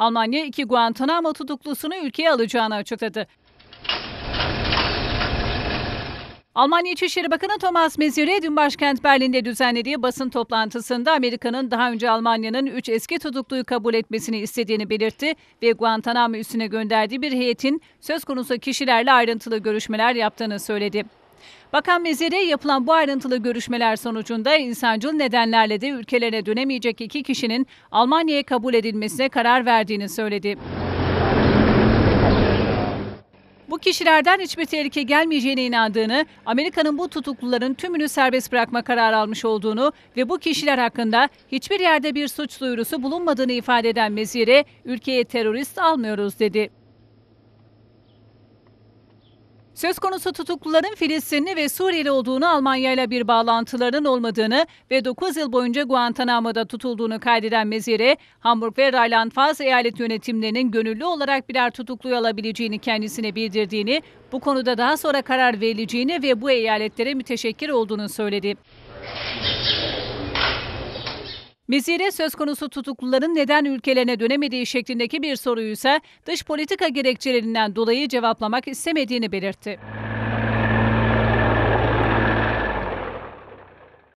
Almanya iki Guantanamo tutuklusunu ülkeye alacağını açıkladı. Almanya İçişleri Bakanı Thomas Mezire dün başkent Berlin'de düzenlediği basın toplantısında Amerika'nın daha önce Almanya'nın 3 eski tutukluyu kabul etmesini istediğini belirtti ve Guantanamo üssüne gönderdiği bir heyetin söz konusu kişilerle ayrıntılı görüşmeler yaptığını söyledi. Bakan Mezire yapılan bu ayrıntılı görüşmeler sonucunda insancıl nedenlerle de ülkelerine dönemeyecek iki kişinin Almanya'ya kabul edilmesine karar verdiğini söyledi. Bu kişilerden hiçbir tehlike gelmeyeceğine inandığını, Amerika'nın bu tutukluların tümünü serbest bırakma kararı almış olduğunu ve bu kişiler hakkında hiçbir yerde bir suç duyurusu bulunmadığını ifade eden Mezire, ülkeye terörist almıyoruz dedi. Söz konusu tutukluların Filistinli ve Suriyeli olduğunu Almanya ile bir bağlantılarının olmadığını ve 9 yıl boyunca Guantanamo'da tutulduğunu kaydeden Mezire, Hamburg ve Rheinland-Pfalz eyalet yönetimlerinin gönüllü olarak birer tutukluyu alabileceğini kendisine bildirdiğini, bu konuda daha sonra karar verileceğini ve bu eyaletlere müteşekkir olduğunu söyledi. Mezire söz konusu tutukluların neden ülkelerine dönemediği şeklindeki bir soruyu ise dış politika gerekçelerinden dolayı cevaplamak istemediğini belirtti.